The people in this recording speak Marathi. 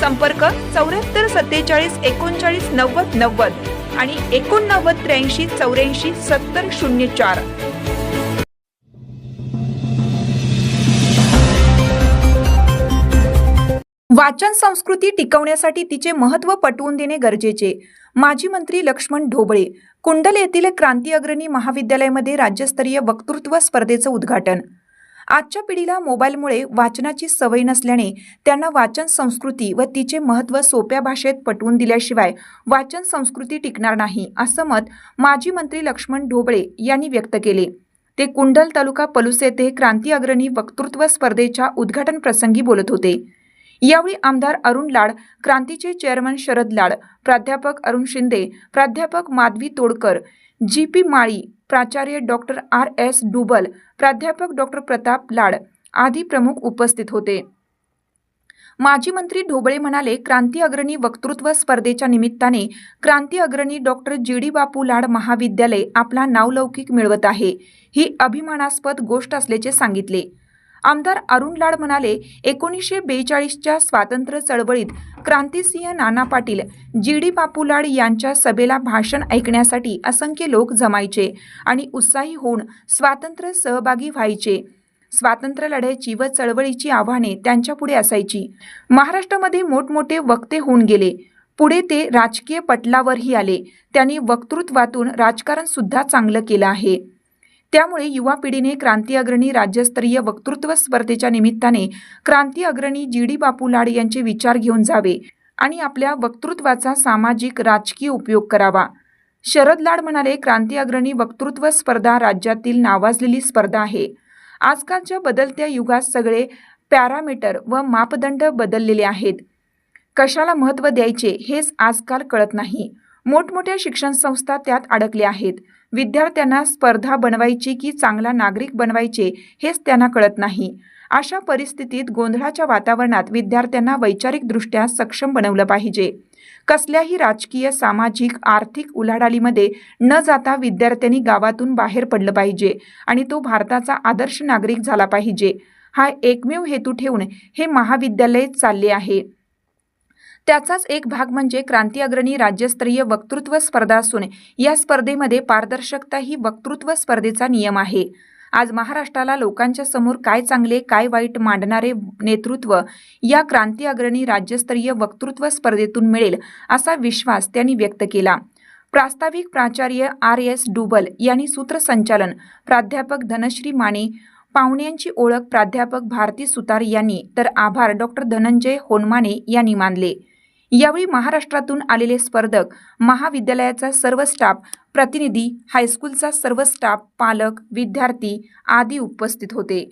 संपर्क चौऱ्याहत्तर सत्तेचाळीस एकोणचाळीस नव्वद नव्वद आणि एकोणनव्वद त्र्याऐंशी चौऱ्याऐंशी सत्तर शून्य चार. वाचन संस्कृती टिकवण्यासाठी तिचे महत्त्व पटवून देणे गरजेचे. माजी मंत्री लक्ष्मण ढोबळे कुंडल येथील क्रांती अग्रणी महाविद्यालयामध्ये राज्यस्तरीय वक्तृत्व स्पर्धेचं उद्घाटन. आजच्या पिढीला मोबाईलमुळे वाचनाची सवय नसल्याने त्यांना वाचन संस्कृती व तिचे महत्त्व सोप्या भाषेत पटवून दिल्याशिवाय वाचन संस्कृती टिकणार नाही असं मत माजी मंत्री लक्ष्मण ढोबळे यांनी व्यक्त केले. ते कुंडल तालुका पलुस येथे क्रांती अग्रणी वक्तृत्व स्पर्धेच्या उद्घाटन प्रसंगी बोलत होते. यावेळी आमदार अरुण लाड क्रांतीचे चेअरमन शरद लाड प्राध्यापक अरुण शिंदे प्राध्यापक माधवी तोडकर जी पी माळी प्राचार्य डॉक्टर आर एस डुबल प्राध्यापक डॉक्टर प्रताप लाड आदी प्रमुख उपस्थित होते. माजी मंत्री ढोबळे म्हणाले क्रांती अग्रणी वक्तृत्व स्पर्धेच्या निमित्ताने क्रांती अग्रणी डॉक्टर जी डी बापू लाड महाविद्यालय आपला नावलौकिक मिळवत आहे. ही अभिमानास्पद गोष्ट असल्याचे सांगितले. आमदार अरुण लाड म्हणाले एकोणीसशे बेचाळीसच्या स्वातंत्र्य चळवळीत क्रांतिसिंह नाना पाटील जी डी बापू लाड यांच्या सभेला भाषण ऐकण्यासाठी असंख्य लोक जमायचे आणि उत्साही होऊन स्वातंत्र्य सहभागी व्हायचे. स्वातंत्र्य लढ्याची व चळवळीची आव्हाने त्यांच्यापुढे असायची. महाराष्ट्रामध्ये मोठमोठे वक्ते होऊन गेले. पुढे ते राजकीय पटलावरही आले. त्यांनी वक्तृत्वातून राजकारण सुद्धा चांगलं केलं आहे. त्यामुळे युवा पिढीने क्रांती अग्रणी राज्यस्तरीय वक्तृत्व स्पर्धेच्या निमित्ताने क्रांती अग्रणी जी डी बापू लाड यांचे विचार घेऊन जावे आणि आपल्या वक्तृत्वाचा सामाजिक राजकीय उपयोग करावा. शरद लाड म्हणाले क्रांती अग्रणी वक्तृत्व स्पर्धा राज्यातील नावाजलेली स्पर्धा आहे. आजकालच्या बदलत्या युगात सगळे पॅरामीटर व मापदंड बदललेले आहेत. कशाला महत्त्व द्यायचे हेच आजकाल कळत नाही. मोठमोठ्या शिक्षण संस्था त्यात अडकल्या आहेत. विद्यार्थ्यांना स्पर्धा बनवायची की चांगला नागरिक बनवायचे हेच त्यांना कळत नाही. अशा परिस्थितीत गोंधळाच्या वातावरणात विद्यार्थ्यांना वैचारिकदृष्ट्या सक्षम बनवलं पाहिजे. कसल्याही राजकीय सामाजिक आर्थिक उलाढालीमध्ये न जाता विद्यार्थ्यांनी गावातून बाहेर पडलं पाहिजे आणि तो भारताचा आदर्श नागरिक झाला पाहिजे. हा एकमेव हेतू ठेवून हे महाविद्यालय चालले आहे. त्याचाच एक भाग म्हणजे क्रांती अग्रणी राज्यस्तरीय वक्तृत्व स्पर्धा असून या स्पर्धेमध्ये पारदर्शकता ही वक्तृत्व स्पर्धेचा नियम आहे. आज महाराष्ट्राला लोकांच्या समोर काय चांगले काय वाईट मांडणारे नेतृत्व या क्रांती अग्रणी राज्यस्तरीय वक्तृत्व स्पर्धेतून मिळेल असा विश्वास त्यांनी व्यक्त केला. प्रास्ताविक प्राचार्य आर एस डुबल यांनी सूत्रसंचालन प्राध्यापक धनश्री माने पाहुण्यांची ओळख प्राध्यापक भारती सुतार यांनी तर आभार डॉक्टर धनंजय होनमाने यांनी मानले. यावेळी महाराष्ट्रातून आलेले स्पर्धक महाविद्यालयाचा सर्व स्टाफ प्रतिनिधी हायस्कूलचा सर्व स्टाफ पालक विद्यार्थी आदी उपस्थित होते.